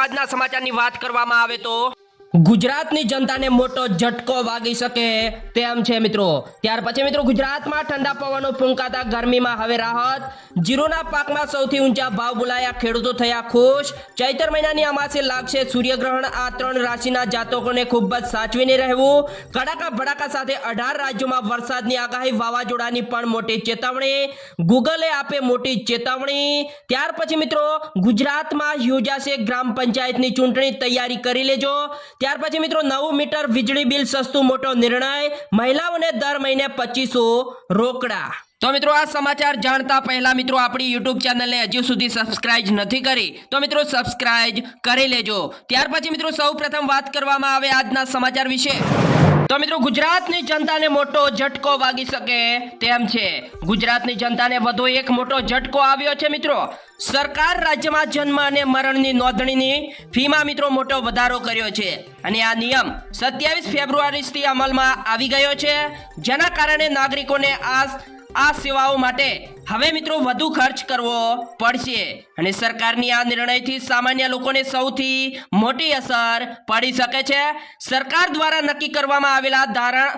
આજના સમાચારની વાત કરવામાં આવે તો ગુજરાતની જનતાને મોટો ઝટકો વાગી શકે તેમ છે મિત્રો. ત્યાર પછી મિત્રો ગુજરાતમાં ઠંડા પવનો ફૂંકાતા ગરમીમાં હવે રાહત. જીરુના પાકમાં સૌથી ઊંચા ભાવ બોલાયા, ખેડૂતો થયા ખુશ. ચૈતર મહિનાની અમાસે લાગશે સૂર્યગ્રહણ. આ ત્રણ રાશિના જાતકોને ખૂબ જ સાચવીને રહેવું. કડાકા ભડાકા સાથે અઢાર રાજ્યોમાં વરસાદની આગાહી, વાવાઝોડાની પણ મોટી ચેતવણી. ગૂગલે આપે મોટી ચેતવણી. ત્યાર પછી મિત્રો ગુજરાતમાં યોજાશે ગ્રામ પંચાયતની ચૂંટણી. તૈયારી કરી લેજો. ત્યાર પછી મિત્રો નવું મીટર વીજળી બિલ સસ્તું મોટો નિર્ણય. મહિલાઓને દર મહિને પચીસો રોકડા. તો મિત્રો આ સમાચાર જાણતા પહેલા મિત્રો આપણી યુટ્યુબ ચેનલને હજુ સુધી સબસ્ક્રાઇબ નથી કરી, તો મિત્રો સબસ્ક્રાઇબ કરી લેજો. ત્યાર પછી મિત્રો સૌપ્રથમ વાત કરવામાં આવે આજના સમાચાર વિશે. તો મિત્રો ગુજરાતની જનતાને મોટો ઝટકો વાગી શકે તેમ છે. ગુજરાતની જનતાને વધુ એક મોટો ઝટકો આવ્યો છે મિત્રો. સરકાર રાજ્યમાં જન્મ અને મરણની નોંધણીની ફીમાં મિત્રો મોટો વધારો કર્યો છે. અને આ નિયમ સત્યાવીસ ફેબ્રુઆરીથી અમલમાં આવી ગયો છે. જેના કારણે નાગરિકોને આ આ સેવાઓ માટે હવે મિત્રો, વધુ ખર્ચ કરવો પડશે અને સરકારની આ નિર્ણયથી સામાન્ય લોકોને સૌથી મોટી અસર પડી શકે છે. સરકાર દ્વારા નક્કી કરવામાં આવેલા ધારા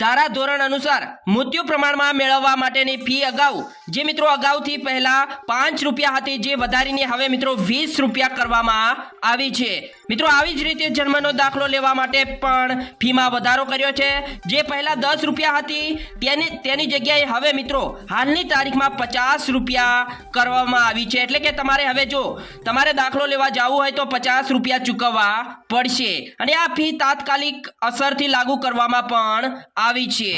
ધારા ધોરણ અનુસાર મૃત્યુ પ્રમાણમાં મેળવવા માટેની ફી અગાઉ, જે મિત્રો અગાઉથી પહેલા પાંચ રૂપિયા હતી, જે વધારીને હવે મિત્રો વીસ રૂપિયા કરવામાં આવી છે. મિત્રો, આવી જ રીતે જન્મનો દાખલો લેવા માટે પણ ફીમાં વધારો કર્યો છે. જે પહેલા દસ રૂપિયા હતી, તેની તેની જગ્યાએ હવે મિત્રો, હાલની તારીખમાં પચાસ રૂપિયા કરવામાં આવી છે. એટલે કે તમારે હવે જો તમારે દાખલો લેવા જવું હોય તો પચાસ રૂપિયા ચૂકવવા પડશે. અને આ ફી તાત્કાલિક અસરથી લાગુ કરવામાં પણ આવી છે.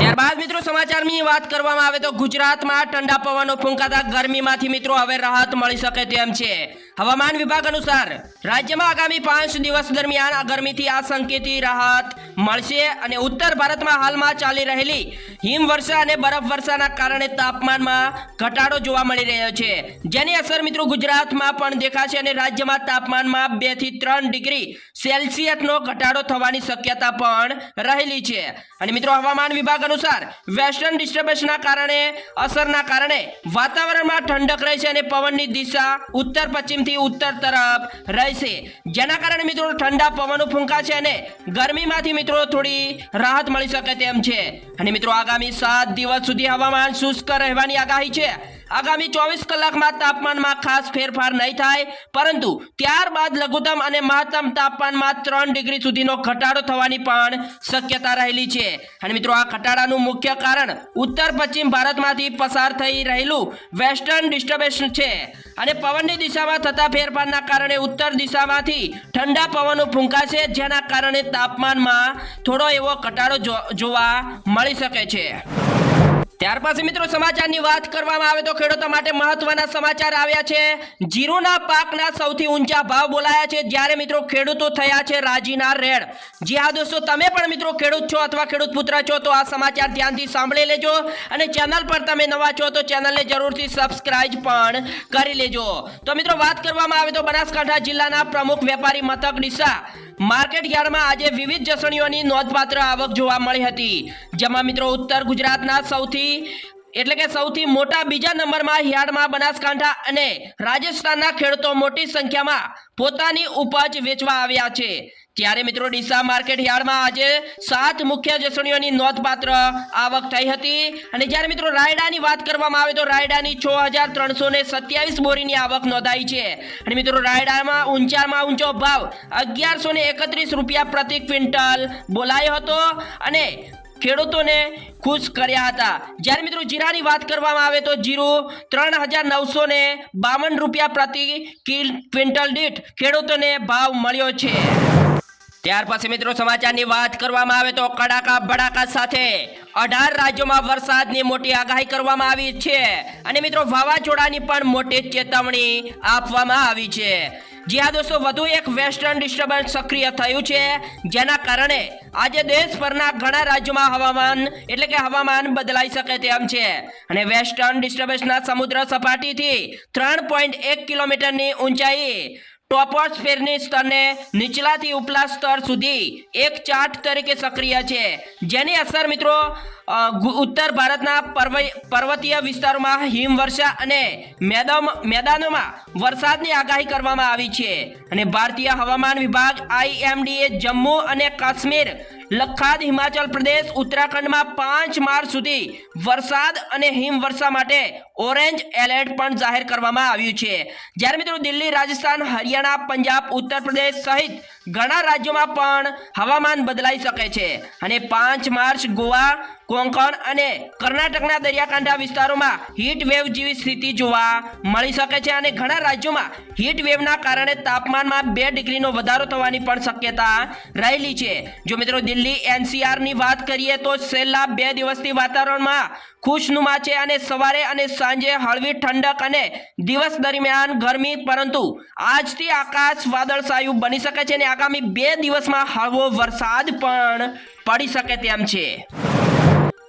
ત્યારબાદ મિત્રો સમાચારની વાત કરવામાં આવે તો ગુજરાતમાં ઠંડા પવનો ફૂંકાતા ગરમીમાંથી મિત્રો હવે રાહત મળી શકે તેમ છે. હવામાન વિભાગ અનુસાર રાજ્યમાં આગામી પાંચ દિવસ દરમિયાન આ ગરમીથી આશંકિત રાહત મળશે અને ઉત્તર ભારતમાં હાલમાં ચાલી રહેલી હિમવર્ષા અને બરફવર્ષાના કારણે તાપમાનમાં ઘટાડો જોવા મળી રહ્યો છે. જેની અસર મિત્રો ગુજરાતમાં પણ દેખાશે અને રાજ્યમાં તાપમાનમાં બેથી ત્રણ ડિગ્રી સેલ્સિયસનો ઘટાડો થવાની શક્યતા પણ રહેલી છે. અને મિત્રો, હવામાન વિભાગ અનુસાર વેસ્ટર્ન ડિસ્ટર્બન્સના કારણે, અસરના કારણે વાતાવરણમાં ઠંડક રહેશે અને પવનની દિશા ઉત્તર પશ્ચિમથી ઉત્તર તરફ રહેશે. જેના કારણે મિત્રો, ઠંડા પવનો ફૂંકાશે અને ગરમીમાંથી મિત્રો થોડી રાહત મળી શકે તેમ છે. અને મિત્રો, આગામી સાત દિવસ સુધી હવામાન શુષ્ક રહેવાની આગાહી છે. આગામી ચોવીસ કલાકમાં તાપમાનમાં ખાસ ફેરફાર નહીં થાય, પરંતુ ત્યારબાદ લઘુત્તમ અને મહત્તમ તાપમાનમાં ત્રણ ડિગ્રી સુધીનો ઘટાડો થવાની પણ શક્યતા રહેલી છે. અને મિત્રો, આ ઘટાડાનું મુખ્ય કારણ ઉત્તર પશ્ચિમ ભારતમાંથી પસાર થઈ રહેલું વેસ્ટર્ન ડિસ્ટર્બન્સ છે. અને પવનની દિશામાં થતા ફેરફારના કારણે ઉત્તર દિશામાંથી ઠંડા પવનો ફૂંકાશે, જેના કારણે તાપમાનમાં થોડો એવો ઘટાડો જોવા મળી શકે છે. ત્યાર પછી મિત્રો સમાચારની વાત કરવામાં આવે તો ખેડૂતો માટે મહત્વના સમાચાર આવ્યા છે. જીરુના પાકના સૌથી ઊંચા ભાવ બોલાયા છે. જ્યારે મિત્રો ખેડૂતો થયા છે રાજીના રેડ. જી હા દોસ્તો, તમે પણ મિત્રો ખેડૂત છો અથવા ખેડૂત પુત્ર છો તો આ સમાચાર ધ્યાનથી સાંભળી લેજો અને ચેનલ પર તમે નવા છો તો ચેનલને જરૂરથી સબસ્ક્રાઇબ પણ કરી લેજો. તો મિત્રો વાત કરવામાં આવે તો બનાસકાંઠા જિલ્લાના પ્રમુખ વેપારી મથક ડીસા માર્કેટ યાર્ડમાં આજે વિવિધ જસણીઓની નોંધપાત્ર આવક જોવા મળી હતી. જેમાં મિત્રો ઉત્તર ગુજરાતના સૌથી, એટલે કે સૌથી મોટા બીજા નંબરમાં યાર્ડમાં બનાસકાંઠા અને રાજસ્થાનના ખેડૂતો મોટી સંખ્યામાં પોતાની ઉપજ વેચવા આવ્યા છે. ત્યારે મિત્રો ડીસા માર્કેટ યાર્ડમાં આજે સાત મુખ્ય જસણીઓની નોંધપાત્ર આવક થઈ હતી. અને જ્યારે મિત્રો રાયડાની વાત કરવામાં આવે તો રાયડાની છ હજાર ત્રણસો ને સત્યાવીસ બોરીની આવક નોંધાઈ છે. અને મિત્રો રાયડામાં ઊંચામાં ઊંચો ભાવ અગિયારસો ને એકત્રીસ રૂપિયા પ્રતિ ક્વિન્ટલ બોલાયો હતો અને ખેડૂતોને ખુશ કર્યા હતા. જ્યારે મિત્રો જીરાની વાત કરવામાં આવે તો જીરું ત્રણ હજાર નવસો ને બાવન રૂપિયા પ્રતિ ક્વિન્ટલ દીઠ ખેડૂતોને ભાવ મળ્યો છે. ત્યાર પછી મિત્રો સમાચારની વાત કરવામાં આવે તો કડાકા ભડાકા સાથે અઢાર રાજ્યોમાં વરસાદની મોટી આગાહી કરવામાં આવી છે. અને મિત્રો વાવાઝોડાની પણ મોટી ચેતવણી આપવામાં આવી છે. જી હા દોસ્તો, વધુ એક વેસ્ટર્ન ડિસ્ટર્બન્સ સક્રિય થયું છે, જેના કારણે આજે દેશભરના ઘણા રાજ્યોમાં હવામાન એટલે કે હવામાન બદલાઈ શકે તેમ છે. અને વેસ્ટર્ન ડિસ્ટર્બન્સના સમુદ્ર સપાટીથી ત્રણ પોઈન્ટ એક કિલોમીટરની ઊંચાઈ ટોપોસ્ફેરની સ્તરને નીચલાથી ઉપલા સ્તર સુધી એક ચાર્ટ તરીકે સક્રિય છે. જેની અસર મિત્રો ઉત્તર ભારતના પર્વતીય વિસ્તારોમાં હિમવર્ષા અને મેદાનોમાં વરસાદની આગાહી કરવામાં આવી છે. અને ભારતીય હવામાન વિભાગ આઈએમડીએ જમ્મુ અને કાશ્મીર, લખાદ, હિમાચલ પ્રદેશ, ઉત્તરાખંડમાં પાંચ માર્ચ સુધી વરસાદ અને હિમવર્ષા માટે ઓરેન્જ એલર્ટ પણ જાહેર કરવામાં આવ્યું છે. જ્યારે મિત્રો દિલ્હી, રાજસ્થાન, હરિયાણા, પંજાબ, ઉત્તર પ્રદેશ સહિત ઘણા રાજ્યોમાં પણ હવામાન બદલાઈ શકે છે. અને પાંચ માર્ચ ગોવા, કોંકણ અને કર્ણાટકના દરિયાકાંઠા વિસ્તારોમાં હીટ વેવ જેવી સ્થિતિ જોવા મળી શકે છે અને ઘણા રાજ્યોમાં હીટ વેવના કારણે તાપમાનમાં બે ડિગ્રીનો વધારો થવાની પણ શક્યતા રહેલી છે. જો મિત્રો દિલ્હી એનસીઆરની વાત કરીએ તો છેલ્લા બે દિવસથી વાતાવરણમાં ખુશનુમા છે અને સવારે અને સાંજે હળવી ઠંડક અને દિવસ દરમિયાન ગરમી, પરંતુ આજથી આકાશ વાદળછાયું બની શકે છે અને આગામી બે દિવસમાં હળવો વરસાદ પણ પડી શકે તેમ છે.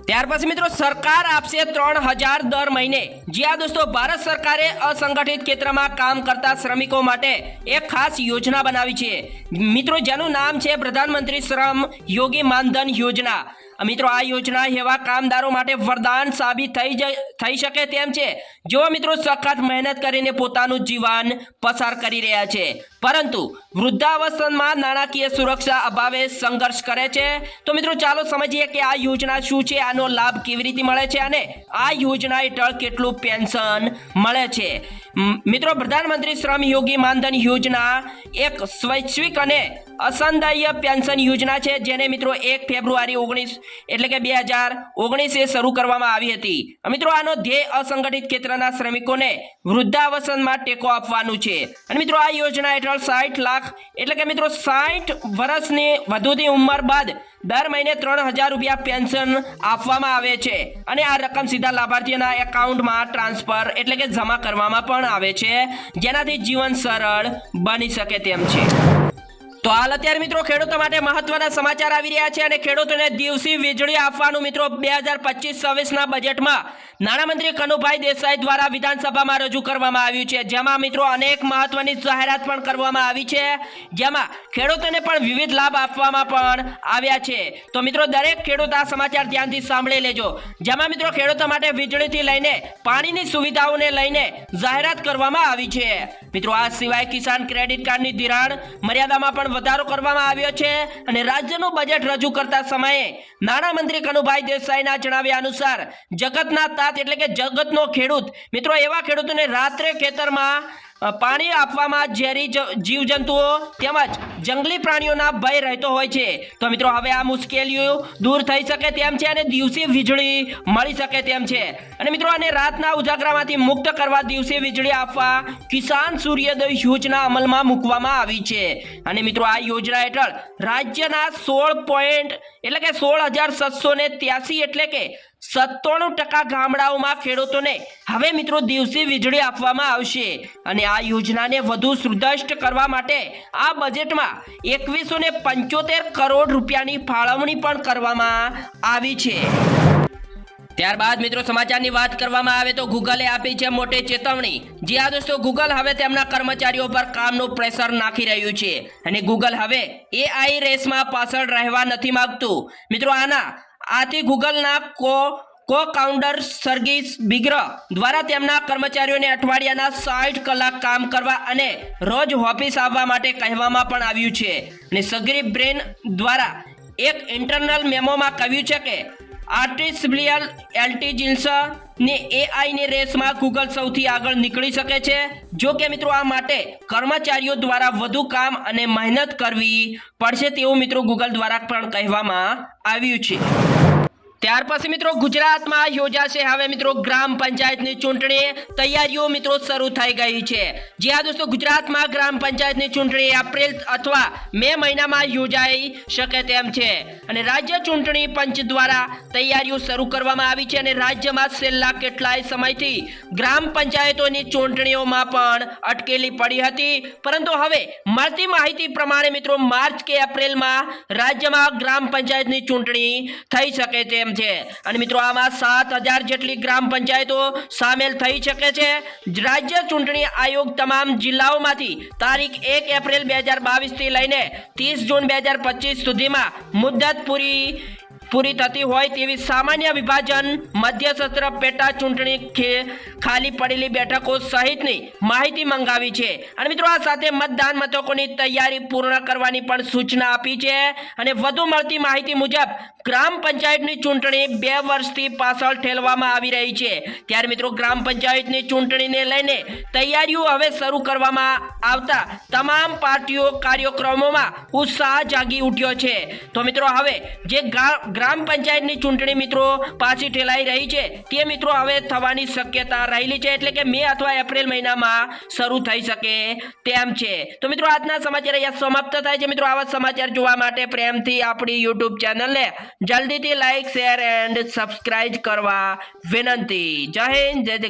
ત્યાર પછી મિત્રો સરકાર આપશે ત્રણ હજાર દર મહિને. જ્યાં દોસ્તો, ભારત સરકારે અસંગઠિત ક્ષેત્રમાં કામ કરતા શ્રમિકો માટે એક ખાસ યોજના બનાવી છે. મિત્રો, જેનું નામ છે પ્રધાનમંત્રી શ્રમ યોગી માનધન યોજના. મિત્રો, આ યોજના એવા કામદારો માટે વરદાન સાબિત થઈ થઈ શકે તેમ છે. જેઓ મિત્રો સખત મહેનત કરીને પોતાનું જીવન પસાર કરી રહ્યા છે, પરંતુ વૃદ્ધાવસ્થામાં નાણાકીય સુરક્ષા અભાવે સંઘર્ષ કરે છે, તો મિત્રો ચાલો સમજીએ કે આ યોજના શું છે, આનો લાભ કેવી રીતે મળે છે અને આ યોજના હેઠળ કેટલું પેન્શન મળે છે. મિત્રો, પ્રધાનમંત્રી શ્રમ યોગી માનધન યોજના એક સ્વૈચ્છિક અને અસંદાય પેન્શન યોજના છે, જેને મિત્રો એક ફેબ્રુઆરી ઓગણીસ એટલે કે બે હજાર ઓગણીસે શરૂ કરવામાં આવી હતી. મિત્રો, આનો ધ્યેય અસંગઠિત ક્ષેત્રના શ્રમિકોને વૃદ્ધાવસનમાં ટેકો આપવાનું છે. અને મિત્રો, આ યોજના હેઠળ સાઠ લાખ એટલે કે મિત્રો સાઠ વર્ષની વધુની ઉંમર બાદ દર મહિને ત્રણ હજાર રૂપિયા પેન્શન આપવામાં આવે છે. અને આ રકમ સીધા લાભાર્થીઓના એકાઉન્ટમાં ટ્રાન્સફર એટલે કે જમા કરવામાં પણ આવે છે જેનાથી જીવન સરળ બની શકે તેમ છે. તો હાલ અત્યારે મિત્રો ખેડૂતો માટે મહત્વના સમાચાર આવી રહ્યા છે અને ખેડૂતોને દિવસી વીજળી આપવાનું મિત્રો બે હજાર પચીસ છવ્વીસના બજેટમાં નાણામંત્રી કનુભાઈ દેસાઈ દ્વારા વિધાનસભામાં રજૂ કરવામાં આવ્યું છે. જેમાં મિત્રો અનેક મહત્વની જાહેરાત પણ કરવામાં આવી છે. જેમાં ખેડૂતોને પણ વિવિધ લાભ આપવામાં પણ આવ્યા છે. તો મિત્રો દરેક ખેડૂત આ સમાચાર ધ્યાનથી સાંભળી લેજો. જેમાં મિત્રો ખેડૂતો માટે વીજળીથી લઈને પાણીની સુવિધાઓને લઈને જાહેરાત કરવામાં આવી છે. મિત્રો આ સિવાય કિસાન ક્રેડિટ કાર્ડની ધિરાણ મર્યાદામાં પણ વધારો કરવામાં આવ્યો છે અને રાજ્યનું બજેટ રજૂ કરતા સમયે નાણામંત્રી કનુભાઈ દેસાઈના જણાવ્યા અનુસાર જગતના તાત એટલે કે જગતનો ખેડૂત મિત્રો એવા ખેડૂતોને રાત્રે ખેતરમાં પાણી આપવામાં ઝેરી જીવજંતુઓ તેમજ જંગલી પ્રાણીઓના ભય રહેતો હોય છે. તો મિત્રો, હવે આ મુશ્કેલીઓ દૂર થઈ શકે તેમ છે અને દિવસે વીજળી મળી શકે તેમ છે. અને મિત્રો, આને રાતના ઉજાગરામાંથી મુક્ત કરવા દિવસે વીજળી આપવા કિસાન સૂર્યોદય યોજના અમલમાં મૂકવામાં આવી છે. અને મિત્રો, આ યોજના હેઠળ રાજ્યના સોળ પોઈન્ટ, એટલે કે સોળ હજાર સાતસો ને એટલે કે સત્તાણું ટકા ગામડાઓમાં ખેડૂતોને હવે મિત્રો દિવસે વીજળી આપવામાં આવશે અને આ યોજનાને વધુ સુદૃઢ કરવા માટે આ બજેટમાં એકવીસો ને પંચોતેર કરોડ રૂપિયાની ફાળવણી પણ કરવામાં આવી છે. ત્યારબાદ મિત્રો સમાચારની વાત કરવામાં આવે તો ગૂગલે આપી છે મોટી ચેતવણી. જી આ દોસ્તો, ગૂગલ હવે તેમના કર્મચારીઓ પર કામનું પ્રેશર નાખી રહ્યું છે અને ગૂગલ હવે એઆઈ રેસમાં પાછળ રહેવા નથી માંગતું. મિત્રો આના આથી ગૂગલના કો કો કાઉન્ટર સર્ગીસ બિગ્ર દ્વારા તેમના કર્મચારીઓને અઠવાડિયાના સાઠ કલાક કામ કરવા અને રોજ ઓફિસ આવવા માટે કહેવામાં પણ આવ્યું છે. અને સગરી બ્રેન દ્વારા એક ઇન્ટરનલ મેમોમાં કહ્યું છે કે આર્ટિફિશિયલ ઇન્ટેલિજન્સ ને એઆઈ ની રેસમાં ગૂગલ સૌથી આગળ નીકળી શકે છે. જો કે મિત્રો આ માટે કર્મચારીઓ દ્વારા વધુ કામ અને મહેનત કરવી પડશે તેવું મિત્રો ગૂગલ દ્વારા પણ કહેવામાં આવ્યું છે. ત્યાર પછી મિત્રો ગુજરાતમાં યોજાશે હવે મિત્રો ગ્રામ પંચાયતની ચૂંટણી. તૈયારીઓ મિત્રો શરૂ થઈ ગઈ છે. જ્યાં દોસ્તો ગુજરાતમાં ગ્રામ પંચાયતની ચૂંટણી એપ્રિલ અથવા મે મહિનામાં યોજાઈ શકે તેમ છે. અને રાજ્ય ચૂંટણી પંચ દ્વારા તૈયારીઓ શરૂ કરવામાં આવી છે અને રાજ્યમાં છેલ્લા કેટલાય સમયથી ગ્રામ પંચાયતોની ચૂંટણીઓમાં પણ અટકેલી પડી હતી. પરંતુ હવે મળતી માહિતી પ્રમાણે મિત્રો માર્ચ કે એપ્રિલમાં રાજ્યમાં ગ્રામ પંચાયતની ચૂંટણી થઈ શકે તેમ છે. અને મિત્રો, આમાં સાત હજાર જેટલી ગ્રામ પંચાયતો સામેલ થઈ શકે છે. રાજ્ય ચૂંટણી આયોગ તમામ જિલ્લાઓમાંથી તારીખ એક એપ્રિલ બે હજાર બાવીસથી લઈને ત્રીસ જૂન બે હજાર પચીસ સુધીમાં મુદ્દત પૂરી પૂરી થતી હોય તેવી સામાન્ય વિભાજન મધ્ય સત્ર પેટા ચૂંટણી ખાલી પડેલી બેઠકો સહિતની માહિતી મંગાવી છે. અને મિત્રો આ સાથે મતદાન મથકોની તૈયારી પૂર્ણ કરવાની પણ સૂચના આપી છે. અને વધુ મળતી માહિતી મુજબ ગ્રામ પંચાયતની ચૂંટણી બે વર્ષથી પાછળ ઠેલવામાં આવી રહી છે. ત્યારે મિત્રો ગ્રામ પંચાયતની ચૂંટણીને લઈને તૈયારીઓ હવે શરૂ કરવામાં આવતા તમામ પાર્ટીઓ કાર્યક્રમોમાં ઉત્સાહ જાગી ઉઠ્યો છે. તો મિત્રો હવે જે ગ્રામ પંચાયતની ચૂંટણી મિત્રો પાછી ઠેલાઈ રહી છે. તે મિત્રો હવે થવાની શક્યતા રહેલી છે એટલે કે મે અથવા એપ્રિલ મહિનામાં શરૂ થઈ શકે તેમ છે. તો મિત્રો આજના સમાચાર અહીંયા સમાપ્ત થાય છે. મિત્રો આવા સમાચાર જોવા માટે પ્રેમથી આપણી યુટ્યુબ ચેનલને જલ્દીથી લાઈક, શેર એન્ડ સબસ્ક્રાઇબ કરવા વિનંતી. જય હિન્દ, જય